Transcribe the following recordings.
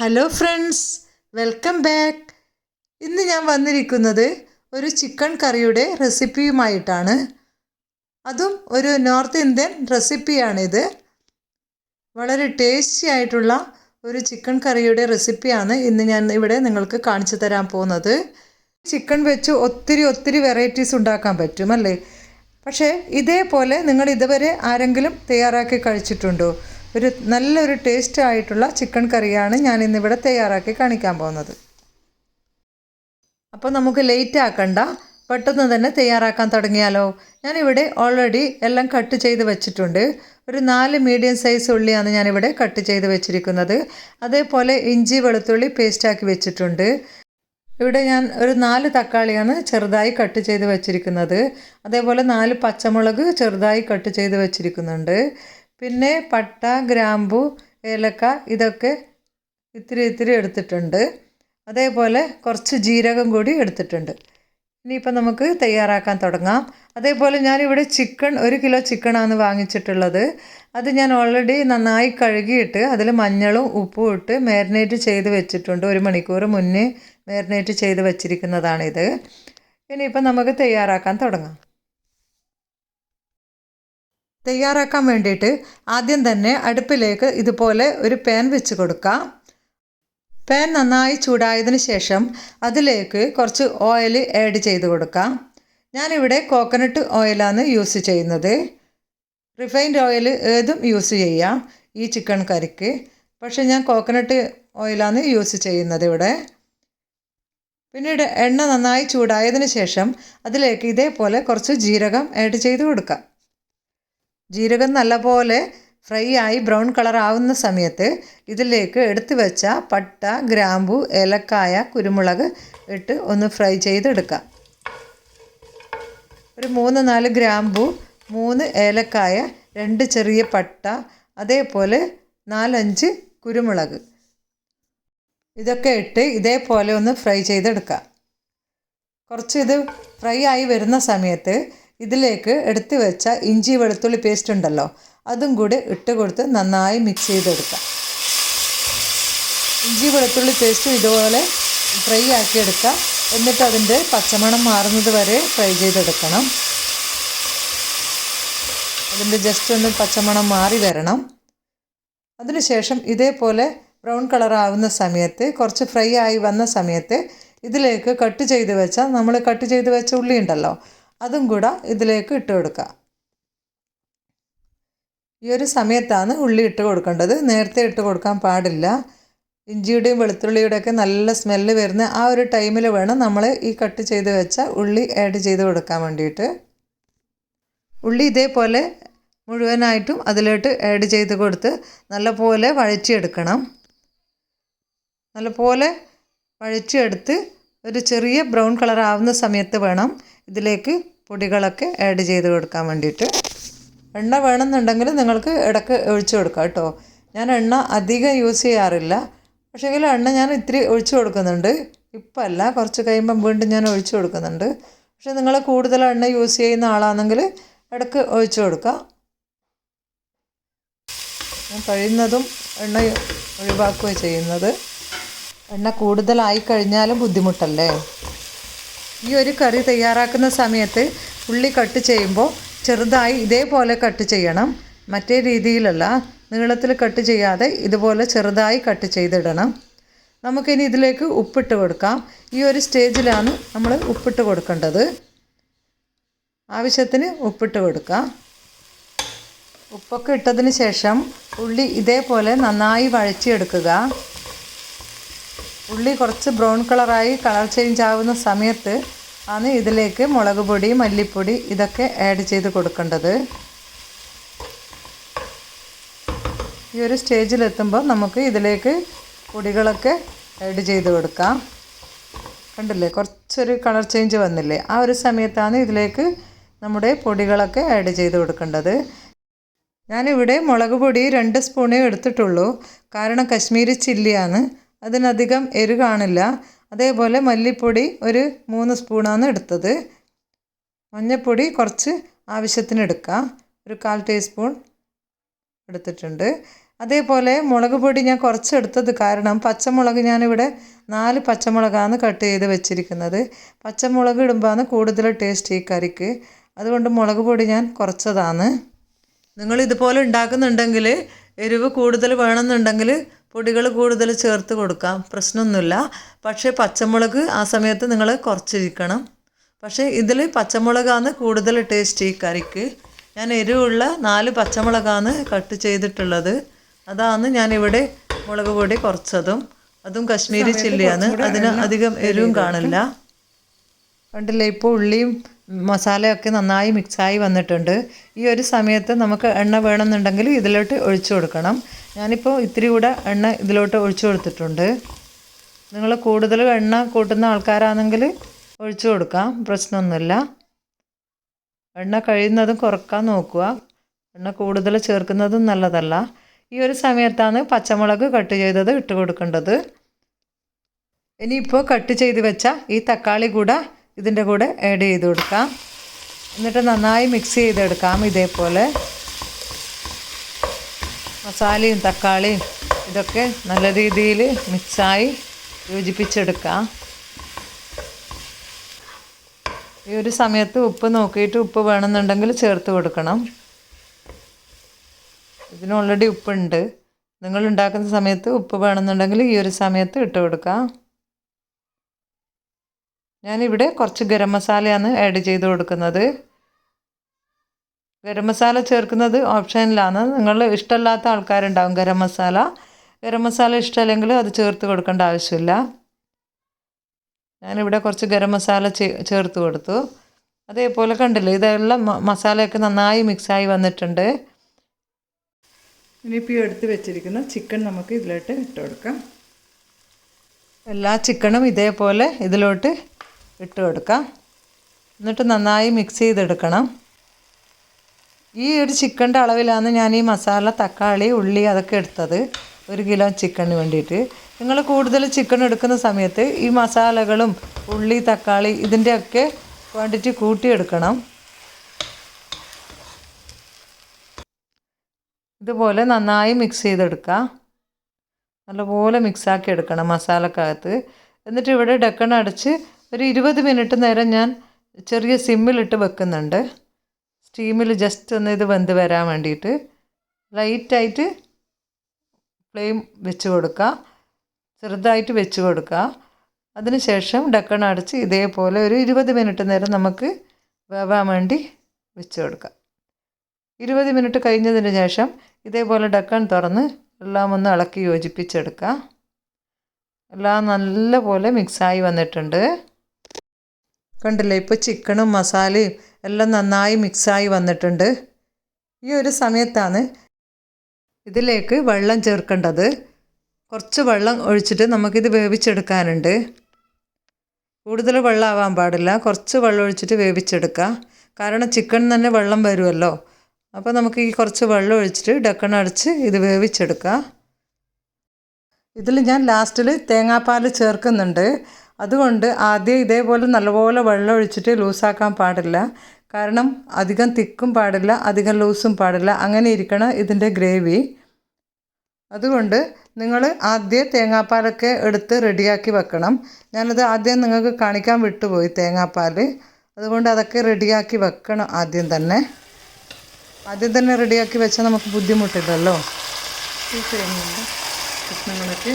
Hello friends welcome back ഇന്ന് ഞാൻ വന്നിരിക്കുന്നത് ഒരു ചിക്കൻ കറിയുടെ റെസിപ്പിയുമായിട്ടാണ് അതും ഒരു നോർത്ത് ഇന്ത്യൻ റെസിപ്പിയാണിത് വളരെ ടേസ്റ്റി ആയിട്ടുള്ള ഒരു ചിക്കൻ കറിയുടെ റെസിപ്പിയാണ് ഇന്ന് ഞാൻ ഇവിടെ നിങ്ങൾക്ക് കാണിച്ചു തരാൻ പോകുന്നത്. ചിക്കൻ വെച്ച് ഒത്തിരി ഒത്തിരി വെറൈറ്റീസ് ഉണ്ടാക്കാൻ പറ്റും അല്ലേ? പക്ഷേ ഇതേപോലെ നിങ്ങൾ ഇതുവരെ ആരെങ്കിലും തയ്യാറാക്കി കഴിച്ചിട്ടുണ്ടോ? ഒരു നല്ലൊരു ടേസ്റ്റ് ആയിട്ടുള്ള ചിക്കൻ കറിയാണ് ഞാൻ ഇന്നിവിടെ തയ്യാറാക്കി കാണിക്കാൻ പോകുന്നത്. അപ്പോൾ നമുക്ക് ലേറ്റ് ആക്കണ്ട. പെട്ടെന്ന് തന്നെ തയ്യാറാക്കാൻ തുടങ്ങിയാലോ? ഞാനിവിടെ ഓൾറെഡി എല്ലാം കട്ട് ചെയ്ത് വെച്ചിട്ടുണ്ട്. ഒരു നാല് മീഡിയം സൈസ് ഉള്ളിയാണ് ഞാനിവിടെ കട്ട് ചെയ്ത് വെച്ചിരിക്കുന്നത്. അതേപോലെ ഇഞ്ചി വെളുത്തുള്ളി പേസ്റ്റാക്കി വെച്ചിട്ടുണ്ട്. ഇവിടെ ഞാൻ ഒരു നാല് തക്കാളിയാണ് ചെറുതായി കട്ട് ചെയ്ത് വെച്ചിരിക്കുന്നത്. അതേപോലെ നാല് പച്ചമുളക് ചെറുതായി കട്ട് ചെയ്ത് വെച്ചിരിക്കുന്നുണ്ട്. പിന്നെ പട്ട ഗ്രാമ്പു ഏലക്ക ഇതൊക്കെ ഇത്തിരി ഇത്തിരി എടുത്തിട്ടുണ്ട്. അതേപോലെ കുറച്ച് ജീരകം കൂടി എടുത്തിട്ടുണ്ട്. ഇനിയിപ്പോൾ നമുക്ക് തയ്യാറാക്കാൻ തുടങ്ങാം. അതേപോലെ ഞാനിവിടെ ചിക്കൻ ഒരു കിലോ ചിക്കനാണ് വാങ്ങിച്ചിട്ടുള്ളത്. അത് ഞാൻ ഓൾറെഡി നന്നായി കഴുകിയിട്ട് അതിൽ മഞ്ഞളും ഉപ്പും ഇട്ട് മാരിനേറ്റ് ചെയ്ത് വെച്ചിട്ടുണ്ട്. ഒരു മണിക്കൂർ മുന്നേ മാരിനേറ്റ് ചെയ്ത് വെച്ചിരിക്കുന്നതാണിത്. ഇനിയിപ്പോൾ നമുക്ക് തയ്യാറാക്കാൻ തുടങ്ങാം. തയ്യാറാക്കാൻ വേണ്ടിയിട്ട് ആദ്യം തന്നെ അടുപ്പിലേക്ക് ഇതുപോലെ ഒരു പാൻ വെച്ച് കൊടുക്കാം. പാൻ നന്നായി ചൂടായതിന് ശേഷം അതിലേക്ക് കുറച്ച് ഓയിൽ ആഡ് ചെയ്ത് കൊടുക്കാം. ഞാനിവിടെ കോക്കനട്ട് ഓയിലാണ് യൂസ് ചെയ്യുന്നത്. റിഫൈൻഡ് ഓയിൽ ഏതും യൂസ് ചെയ്യാം. ഈ ചിക്കൻ കറിക്ക് പക്ഷേ ഞാൻ കോക്കനട്ട് ഓയിലാണ് യൂസ് ചെയ്യുന്നത് ഇവിടെ. പിന്നീട് എണ്ണ നന്നായി ചൂടായതിന് ശേഷം അതിലേക്ക് ഇതേപോലെ കുറച്ച് ജീരകം ആഡ് ചെയ്ത് കൊടുക്കാം. ജീരകം നല്ലപോലെ ഫ്രൈ ആയി ബ്രൗൺ കളർ ആവുന്ന സമയത്ത് ഇതിലേക്ക് എടുത്തു വെച്ച പട്ട ഗ്രാമ്പു ഏലക്കായ കുരുമുളക് ഇട്ട് ഒന്ന് ഫ്രൈ ചെയ്തെടുക്കാം ഒരു മൂന്ന് നാല് ഗ്രാമ്പു മൂന്ന് ഏലക്കായ രണ്ട് ചെറിയ പട്ട അതേപോലെ നാലഞ്ച് കുരുമുളക്. ഇതൊക്കെ ഇട്ട് ഇതേപോലെ ഒന്ന് ഫ്രൈ ചെയ്തെടുക്കാം കുറച്ച് ഇത് ഫ്രൈ ആയി വരുന്ന സമയത്ത് ഇതിലേക്ക് എടുത്തു വെച്ച ഇഞ്ചി വെളുത്തുള്ളി പേസ്റ്റ് ഉണ്ടല്ലോ അതും കൂടി ഇട്ട് കൊടുത്ത് നന്നായി മിക്സ് ചെയ്തെടുക്കാം. ഇഞ്ചി വെളുത്തുള്ളി പേസ്റ്റ് ഇതുപോലെ ഫ്രൈ ആക്കി എടുക്കാം. എന്നിട്ട് അതിന്റെ പച്ചമണം മാറുന്നത് വരെ ഫ്രൈ ചെയ്തെടുക്കണം. അതിന്റെ ജസ്റ്റ് ഒന്ന് പച്ചമണം മാറി വരണം. അതിനുശേഷം ഇതേപോലെ ബ്രൗൺ കളർ ആവുന്ന സമയത്ത് കുറച്ച് ഫ്രൈ ആയി വന്ന സമയത്ത് ഇതിലേക്ക് കട്ട് ചെയ്ത് വെച്ച നമ്മൾ കട്ട് ചെയ്ത് വെച്ച ഉള്ളി ഉണ്ടല്ലോ അതും കൂടെ ഇതിലേക്ക് ഇട്ട് കൊടുക്കുക. ഈ ഒരു സമയത്താണ് ഉള്ളി ഇട്ട് കൊടുക്കേണ്ടത്. നേരത്തെ ഇട്ട് കൊടുക്കാൻ പാടില്ല. ഇഞ്ചിയുടെയും വെളുത്തുള്ളിയുടെയൊക്കെ നല്ല സ്മെല്ല് വരുന്ന ആ ഒരു ടൈമിൽ വേണം നമ്മൾ ഈ കട്ട് ചെയ്ത് വെച്ച ഉള്ളി ആഡ് ചെയ്ത് കൊടുക്കാൻ വേണ്ടിയിട്ട്. ഉള്ളി ഇതേപോലെ മുഴുവനായിട്ടും അതിലോട്ട് ആഡ് ചെയ്ത് കൊടുത്ത് നല്ലപോലെ വഴറ്റിയെടുക്കണം. നല്ലപോലെ വഴറ്റിയെടുത്ത് ഒരു ചെറിയ ബ്രൗൺ കളർ ആവുന്ന സമയത്ത് വേണം ഇതിലേക്ക് പൊടികളൊക്കെ ആഡ് ചെയ്ത് കൊടുക്കാൻ വേണ്ടിയിട്ട്. എണ്ണ വേണമെന്നുണ്ടെങ്കിൽ നിങ്ങൾക്ക് ഇടയ്ക്ക് ഒഴിച്ചു കൊടുക്കാം കേട്ടോ. ഞാൻ എണ്ണ അധികം യൂസ് ചെയ്യാറില്ല. പക്ഷേങ്കിൽ എണ്ണ ഞാൻ ഇത്തിരി ഒഴിച്ചു കൊടുക്കുന്നുണ്ട്. ഇപ്പം അല്ല കുറച്ച് കഴിയുമ്പം വീണ്ടും ഞാൻ ഒഴിച്ചു കൊടുക്കുന്നുണ്ട്. പക്ഷേ നിങ്ങൾ കൂടുതൽ എണ്ണ യൂസ് ചെയ്യുന്ന ആളാണെങ്കിൽ ഇടയ്ക്ക് ഒഴിച്ചു കൊടുക്കാം. ഞാൻ കഴിയുന്നതും എണ്ണ ഒഴിവാക്കുകയാണ് ചെയ്യുന്നത്. എണ്ണ കൂടുതലായി കഴിഞ്ഞാലും ബുദ്ധിമുട്ടല്ലേ? ഈ ഒരു കറി തയ്യാറാക്കുന്ന സമയത്ത് ഉള്ളി കട്ട് ചെയ്യുമ്പോൾ ചെറുതായി ഇതേപോലെ കട്ട് ചെയ്യണം. മറ്റേ രീതിയിലല്ല നീളത്തിൽ കട്ട് ചെയ്യാതെ ഇതുപോലെ ചെറുതായി കട്ട് ചെയ്തിടണം. നമുക്കിനി ഇതിലേക്ക് ഉപ്പിട്ട് കൊടുക്കാം. ഈ ഒരു സ്റ്റേജിലാണ് നമ്മൾ ഉപ്പിട്ട് കൊടുക്കേണ്ടത്. ആവശ്യത്തിന് ഉപ്പിട്ട് കൊടുക്കാം. ഉപ്പൊക്കെ ഇട്ടതിന് ശേഷം ഉള്ളി ഇതേപോലെ നന്നായി വഴറ്റിയെടുക്കുക. ഉള്ളി കുറച്ച് ബ്രൗൺ കളറായി കളർ ചേഞ്ച് ആവുന്ന സമയത്ത് ആണ് ഇതിലേക്ക് മുളക് പൊടി മല്ലിപ്പൊടി ഇതൊക്കെ ആഡ് ചെയ്ത് കൊടുക്കേണ്ടത്. ഈ ഒരു സ്റ്റേജിലെത്തുമ്പോൾ നമുക്ക് ഇതിലേക്ക് പൊടികളൊക്കെ ആഡ് ചെയ്ത് കൊടുക്കാം. കണ്ടില്ലേ? കുറച്ചൊരു കളർ ചേഞ്ച് വന്നില്ലേ? ആ ഒരു സമയത്താണ് ഇതിലേക്ക് നമ്മുടെ പൊടികളൊക്കെ ആഡ് ചെയ്ത് കൊടുക്കേണ്ടത്. ഞാനിവിടെ മുളക് പൊടി രണ്ട് സ്പൂണേ എടുത്തിട്ടുള്ളൂ. കാരണം കശ്മീരി ചില്ലിയാണ്. അതിനധികം എരു കാണില്ല അതേപോലെ മല്ലിപ്പൊടി ഒരു മൂന്ന് സ്പൂണാണ് എടുത്തത്. മഞ്ഞൾപ്പൊടി കുറച്ച് ആവശ്യത്തിന് എടുക്കാം. ഒരു കാൽ ടീസ്പൂൺ എടുത്തിട്ടുണ്ട്. അതേപോലെ മുളക് പൊടി ഞാൻ കുറച്ച് എടുത്തത് കാരണം പച്ചമുളക് ഞാനിവിടെ നാല് പച്ചമുളകാണ് കട്ട് ചെയ്ത് വെച്ചിരിക്കുന്നത്. പച്ചമുളക് ഇടുമ്പോഴാണ് കൂടുതൽ ടേസ്റ്റ് ഈ കറിക്ക്. അതുകൊണ്ട് മുളക് പൊടി ഞാൻ കുറച്ചതാണ്. നിങ്ങൾ ഇതുപോലെ ഉണ്ടാക്കുന്നുണ്ടെങ്കിൽ എരിവ് കൂടുതൽ വേണമെന്നുണ്ടെങ്കിൽ പൊടികൾ കൂടുതൽ ചേർത്ത് കൊടുക്കാം. പ്രശ്നമൊന്നുമില്ല. പക്ഷേ പച്ചമുളക് ആ സമയത്ത് നിങ്ങൾ കുറച്ചിരിക്കണം. പക്ഷേ ഇതിൽ പച്ചമുളകാണ് കൂടുതൽ ടേസ്റ്റ് ഈ കറിക്ക്. ഞാൻ എരിവുള്ള നാല് പച്ചമുളകാണ് കട്ട് ചെയ്തിട്ടുള്ളത്. അതാണ് ഞാനിവിടെ മുളക് പൊടി കുറച്ചതും. അതും കശ്മീരി ചില്ലിയാണ്. അതിന് അധികം എരിവും കാണില്ല. കണ്ടില്ലേ ഇപ്പോൾ ഉള്ളിയും മസാലയൊക്കെ നന്നായി മിക്സായി വന്നിട്ടുണ്ട്. ഈ ഒരു സമയത്ത് നമുക്ക് എണ്ണ വേണമെന്നുണ്ടെങ്കിൽ ഇതിലോട്ട് ഒഴിച്ചു കൊടുക്കണം. ഞാനിപ്പോൾ ഇത്തിരി കൂടെ എണ്ണ ഇതിലോട്ട് ഒഴിച്ചു കൊടുത്തിട്ടുണ്ട്. നിങ്ങൾ കൂടുതൽ എണ്ണ കൂട്ടുന്ന ആൾക്കാരാണെങ്കിൽ ഒഴിച്ചു കൊടുക്കാം പ്രശ്നമൊന്നുമില്ല. എണ്ണ കഴിയുന്നതും കുറയ്ക്കാൻ നോക്കുക. എണ്ണ കൂടുതൽ ചേർക്കുന്നതും നല്ലതല്ല. ഈ ഒരു സമയത്താണ് പച്ചമുളക് കട്ട് ചെയ്തത് ഇട്ട് കൊടുക്കേണ്ടത്. ഇനിയിപ്പോൾ കട്ട് ചെയ്ത് വെച്ച ഈ തക്കാളി കൂടെ ഇതിന്റെ കൂടെ ആഡ് ചെയ്ത് കൊടുക്കാം. എന്നിട്ട് നന്നായി മിക്സ് ചെയ്തെടുക്കാം ഇതേപോലെ. മസാലയും തക്കാളിയും ഇതൊക്കെ നല്ല രീതിയിൽ മിക്സായി യോജിപ്പിച്ചെടുക്കാം. ഈ ഒരു സമയത്ത് ഉപ്പ് നോക്കിയിട്ട് ഉപ്പ് വേണമെന്നുണ്ടെങ്കിൽ ചേർത്ത് കൊടുക്കണം. ഇതിന് ഓൾറെഡി ഉപ്പുണ്ട്. നിങ്ങൾ ഉണ്ടാക്കുന്ന സമയത്ത് ഉപ്പ് വേണമെന്നുണ്ടെങ്കിൽ ഈ ഒരു സമയത്ത് ഇട്ട് കൊടുക്കാം. ഞാനിവിടെ കുറച്ച് ഗരം മസാലയാണ് ആഡ് ചെയ്ത് കൊടുക്കുന്നത്. ഗരം മസാല ചേർക്കുന്നത് ഓപ്ഷനിലാണ്. നിങ്ങൾ ഇഷ്ടമല്ലാത്ത ആൾക്കാരുണ്ടാവും ഗരം മസാല. ഗരം മസാല ഇഷ്ടമല്ലെങ്കിൽ അത് ചേർത്ത് കൊടുക്കേണ്ട ആവശ്യമില്ല. ഞാനിവിടെ കുറച്ച് ഗരം മസാല ചേർത്ത് കൊടുത്തു. അതേപോലെ കണ്ടില്ലേ ഇതെല്ലാം മസാലയൊക്കെ നന്നായി മിക്സായി വന്നിട്ടുണ്ട്. ഇനിയിപ്പോൾ ഈ എടുത്ത് വെച്ചിരിക്കുന്ന ചിക്കൻ നമുക്ക് ഇതിലോട്ട് ഇട്ട് കൊടുക്കാം. എല്ലാ ചിക്കനും ഇതേപോലെ ഇതിലോട്ട് ഇട്ട് കൊടുക്കാം എന്നിട്ട് നന്നായി മിക്സ് ചെയ്തെടുക്കണം. ഈ ഒരു ചിക്കന്റെ അളവിലാണ് ഞാൻ ഈ മസാല തക്കാളി ഉള്ളി അതൊക്കെ എടുത്തത്. ഒരു കിലോ ചിക്കന് വേണ്ടിയിട്ട്. നിങ്ങൾ കൂടുതൽ ചിക്കൻ എടുക്കുന്ന സമയത്ത് ഈ മസാലകളും ഉള്ളി തക്കാളി ഇതിന്റെയൊക്കെ ക്വാണ്ടിറ്റി കൂട്ടിയെടുക്കണം. ഇതുപോലെ നന്നായി മിക്സ് ചെയ്തെടുക്കുക. നല്ലപോലെ മിക്സാക്കി എടുക്കണം മസാലക്കകത്ത്. എന്നിട്ട് ഇവിടെ ഡക്കൺ അടച്ച് ഒരു ഇരുപത് മിനിറ്റ് നേരം ഞാൻ ചെറിയ സിമ്മിലിട്ട് വെക്കുന്നുണ്ട്. സ്റ്റീമിൽ ജസ്റ്റ് ഒന്ന് ഇത് വെന്ത് വരാൻ വേണ്ടിയിട്ട്. ലൈറ്റായിട്ട് ഫ്ലെയിം വെച്ച് കൊടുക്കുക. ചെറുതായിട്ട് വെച്ച് കൊടുക്കുക. അതിനുശേഷം ഡക്കൺ അടച്ച് ഇതേപോലെ ഒരു ഇരുപത് മിനിറ്റ് നേരം നമുക്ക് വേവാൻ വേണ്ടി വെച്ച് കൊടുക്കാം. ഇരുപത് മിനിറ്റ് കഴിഞ്ഞതിന് ശേഷം ഇതേപോലെ ഡക്കൺ തുറന്ന് എല്ലാം ഒന്ന് ഇളക്കി യോജിപ്പിച്ചെടുക്കുക. എല്ലാം നല്ല പോലെ മിക്സായി വന്നിട്ടുണ്ട്. കണ്ടില്ലേ? ഇപ്പോൾ ചിക്കനും മസാലയും എല്ലാം നന്നായി മിക്സായി വന്നിട്ടുണ്ട്. ഈ ഒരു സമയത്താണ് ഇതിലേക്ക് വെള്ളം ചേർക്കേണ്ടത്. കുറച്ച് വെള്ളം ഒഴിച്ചിട്ട് നമുക്കിത് വേവിച്ചെടുക്കാനുണ്ട്. കൂടുതൽ വെള്ളമാവാൻ പാടില്ല. കുറച്ച് വെള്ളം ഒഴിച്ചിട്ട് വേവിച്ചെടുക്കുക. കാരണം ചിക്കൻ തന്നെ വെള്ളം വരുമല്ലോ. അപ്പോൾ നമുക്ക് ഈ കുറച്ച് വെള്ളം ഒഴിച്ചിട്ട് ഡക്കൺ അടച്ച് ഇത് വേവിച്ചെടുക്കാം ഇതിൽ ഞാൻ ലാസ്റ്റിൽ തേങ്ങാപ്പാൽ ചേർക്കുന്നുണ്ട്. അതുകൊണ്ട് ആദ്യം ഇതേപോലെ നല്ലപോലെ വെള്ളം ഒഴിച്ചിട്ട് ലൂസാക്കാൻ പാടില്ല. കാരണം അധികം തിക്കും പാടില്ല അധികം ലൂസും പാടില്ല. അങ്ങനെ ഇരിക്കണം ഇതിന്റെ ഗ്രേവി. അതുകൊണ്ട് നിങ്ങൾ ആദ്യം തേങ്ങാപ്പാലൊക്കെ എടുത്ത് റെഡിയാക്കി വെക്കണം. ഞാനത് ആദ്യം നിങ്ങൾക്ക് കാണിക്കാൻ വിട്ടുപോയി തേങ്ങാപ്പാൽ. അതുകൊണ്ട് അതൊക്കെ റെഡിയാക്കി വെക്കണം ആദ്യം തന്നെ. ആദ്യം തന്നെ റെഡിയാക്കി വെച്ചാൽ നമുക്ക് ബുദ്ധിമുട്ടില്ലല്ലോ. ഈ തേങ്ങ കഷ്ണങ്ങളൊക്കെ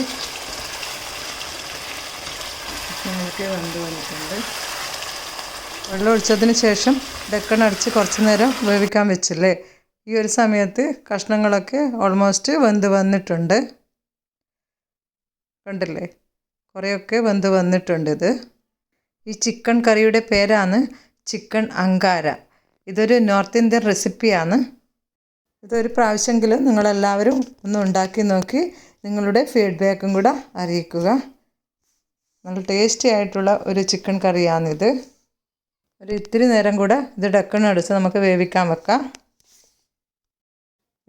കഷ്ണങ്ങളൊക്കെ വെന്ത് വന്നിട്ടുണ്ട്. വെള്ളം ഒഴിച്ചതിന് ശേഷം ഡക്കൺ അടിച്ച് കുറച്ച് നേരം വേവിക്കാൻ വെച്ചില്ലേ? ഈ ഒരു സമയത്ത് കഷ്ണങ്ങളൊക്കെ ഓൾമോസ്റ്റ് വെന്ത് വന്നിട്ടുണ്ട്. കണ്ടില്ലേ? കുറേയൊക്കെ വെന്ത് വന്നിട്ടുണ്ട് ഇത്. ഈ ചിക്കൻ കറിയുടെ പേരാണ് ചിക്കൻ അങ്കാര. ഇതൊരു നോർത്ത് ഇന്ത്യൻ റെസിപ്പിയാണ്. ഇതൊരു പ്രാവശ്യമെങ്കിലും നിങ്ങളെല്ലാവരും ഒന്ന് ഉണ്ടാക്കി നോക്കി നിങ്ങളുടെ ഫീഡ്ബാക്കും കൂടെ അറിയിക്കുക. നല്ല ടേസ്റ്റി ആയിട്ടുള്ള ഒരു ചിക്കൻ കറിയാണിത്. ഒരു ഇത്തിരി നേരം കൂടെ ഇത് ഡക്കൺ അടിച്ച് നമുക്ക് വേവിക്കാൻ വെക്കാം.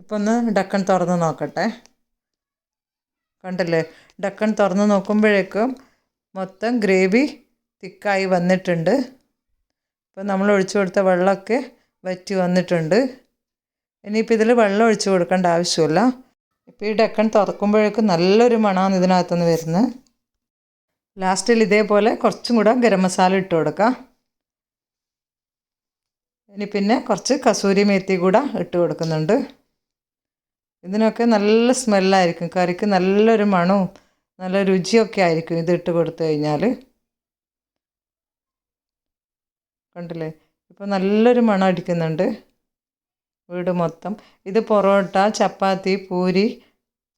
ഇപ്പം ഒന്ന് ഡക്കൺ തുറന്ന് നോക്കട്ടെ. കണ്ടില്ലേ? ഡക്കൺ തുറന്ന് നോക്കുമ്പോഴേക്കും മൊത്തം ഗ്രേവി തിക്കായി വന്നിട്ടുണ്ട്. ഇപ്പം നമ്മൾ ഒഴിച്ചു കൊടുത്ത വെള്ളമൊക്കെ വറ്റി വന്നിട്ടുണ്ട്. ഇനിയിപ്പോൾ ഇതിൽ വെള്ളം ഒഴിച്ചു കൊടുക്കേണ്ട ആവശ്യമില്ല. ഇപ്പോൾ ഈ ഡക്കൺ തുറക്കുമ്പോഴേക്കും നല്ലൊരു മണമാണ് ഇതിനകത്തുനിന്ന് വരുന്നത്. ലാസ്റ്റിൽ ഇതേപോലെ കുറച്ചും കൂടെ ഗരം മസാല ഇട്ട് കൊടുക്കാം. ഇനി പിന്നെ കുറച്ച് കസൂരി മേത്തി കൂടെ ഇട്ട് കൊടുക്കുന്നുണ്ട്. ഇതിനൊക്കെ നല്ല സ്മെല്ലായിരിക്കും. കറിക്ക് നല്ലൊരു മണവും നല്ല രുചിയൊക്കെ ആയിരിക്കും ഇത് ഇട്ട് കൊടുത്തു കഴിഞ്ഞാൽ. കണ്ടില്ലേ? ഇപ്പോൾ നല്ലൊരു മണം അടിക്കുന്നുണ്ട്. വീട് മൊത്തം. ഇത് പൊറോട്ട ചപ്പാത്തി പൂരി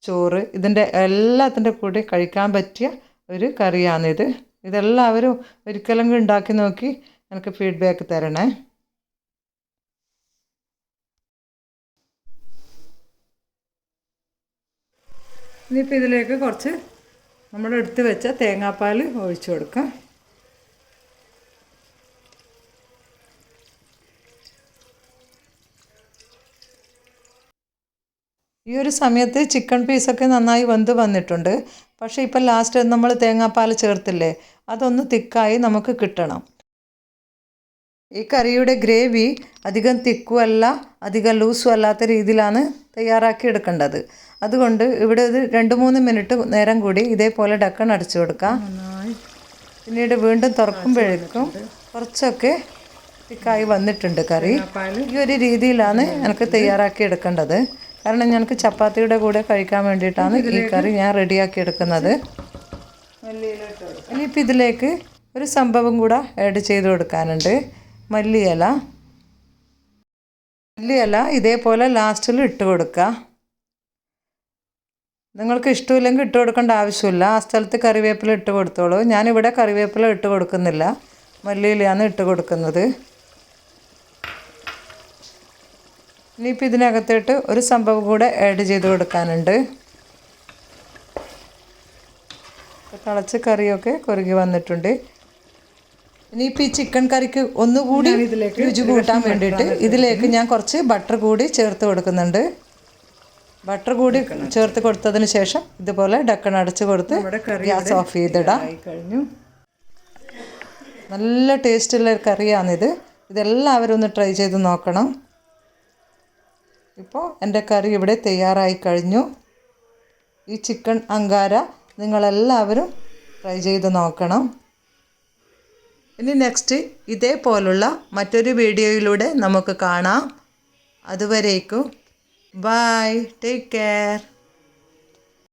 ചോറ് ഇതിന്റെ എല്ലാത്തിന്റെ കൂടെ കഴിക്കാൻ പറ്റിയ ഒരു കറിയാണിത് ഇതെല്ലാവരും ഒരിക്കലെങ്കിലും ഉണ്ടാക്കി നോക്കി എനിക്ക് ഫീഡ്ബാക്ക് തരണേ. ഇനിയിപ്പോൾ ഇതിലേക്ക് കുറച്ച് നമ്മൾ എടുത്ത് വെച്ച തേങ്ങാപ്പാൽ ഒഴിച്ചു കൊടുക്കാം. ഈ ഒരു സമയത്ത് ചിക്കൻ പീസൊക്കെ നന്നായി വെന്ത് വന്നിട്ടുണ്ട്. പക്ഷേ ഇപ്പം ലാസ്റ്റ് നമ്മൾ തേങ്ങാപ്പാൽ ചേർത്തില്ലേ അതൊന്ന് തിക്കായി നമുക്ക് കിട്ടണം. ഈ കറിയുടെ ഗ്രേവി അധികം തിക്കുമല്ല അധികം ലൂസും അല്ലാത്ത രീതിയിലാണ് തയ്യാറാക്കി എടുക്കേണ്ടത്. അതുകൊണ്ട് ഇവിടെ ഒരു രണ്ട് മൂന്ന് മിനിറ്റ് നേരം കൂടി ഇതേപോലെ ഡക്കൺ അടിച്ചു കൊടുക്കാം. പിന്നീട് വീണ്ടും തുറക്കുമ്പോഴേക്കും കുറച്ചൊക്കെ തിക്കായി വന്നിട്ടുണ്ട് കറി. ഈ ഒരു രീതിയിലാണ് എനിക്ക് തയ്യാറാക്കി എടുക്കേണ്ടത്. കാരണം ഞങ്ങൾക്ക് ചപ്പാത്തിയുടെ കൂടെ കഴിക്കാൻ വേണ്ടിയിട്ടാണ് ഈ കറി ഞാൻ റെഡിയാക്കി എടുക്കുന്നത്. ഇനി ഇനിയിപ്പോൾ ഇതിലേക്ക് ഒരു സംഭവം കൂടെ ആഡ് ചെയ്ത് കൊടുക്കാനുണ്ട്. മല്ലിയില. മല്ലിയില ഇതേപോലെ ലാസ്റ്റിൽ ഇട്ട് കൊടുക്കുക നിങ്ങൾക്ക് ഇഷ്ടമില്ലെങ്കിൽ ഇട്ട് കൊടുക്കേണ്ട ആവശ്യമില്ല. ആ സ്ഥലത്ത് കറിവേപ്പില ഇട്ട് കൊടുത്തോളൂ. ഞാനിവിടെ കറിവേപ്പില ഇട്ട് കൊടുക്കുന്നില്ല. മല്ലിയിലയാണ് ഇട്ട് കൊടുക്കുന്നത്. ഇനിയിപ്പോൾ ഇതിനകത്തോട്ട് ഒരു സംഭവം കൂടെ ആഡ് ചെയ്ത് കൊടുക്കാനുണ്ട്. തിളച്ച് കറിയൊക്കെ കുറുകി വന്നിട്ടുണ്ട്. ഇനിയിപ്പോൾ ഈ ചിക്കൻ കറിക്ക് ഒന്നുകൂടി രുചി കൂട്ടാൻ വേണ്ടിയിട്ട് ഇതിലേക്ക് ഞാൻ കുറച്ച് ബട്ടർ കൂടി ചേർത്ത് കൊടുക്കുന്നുണ്ട്. ബട്ടർ കൂടി ചേർത്ത് കൊടുത്തതിന് ശേഷം ഇതുപോലെ ഡക്കൺ അടച്ച് കൊടുത്ത് ഗ്യാസ് ഓഫ് ചെയ്തിടാം. കഴിഞ്ഞു നല്ല ടേസ്റ്റുള്ള ഒരു കറിയാണിത്. ഇതെല്ലാവരും ഒന്ന് ട്രൈ ചെയ്ത് നോക്കണം. ഇപ്പോൾ എന്റെ കറി ഇവിടെ തയ്യാറായി കഴിഞ്ഞു. ഈ ചിക്കൻ അങ്കാര നിങ്ങളെല്ലാവരും ട്രൈ ചെയ്ത് നോക്കണം. ഇനി നെക്സ്റ്റ് ഇതേപോലുള്ള മറ്റൊരു വീഡിയോയിലൂടെ നമുക്ക് കാണാം. അതുവരേക്കും ബൈ ടേക്ക് കെയർ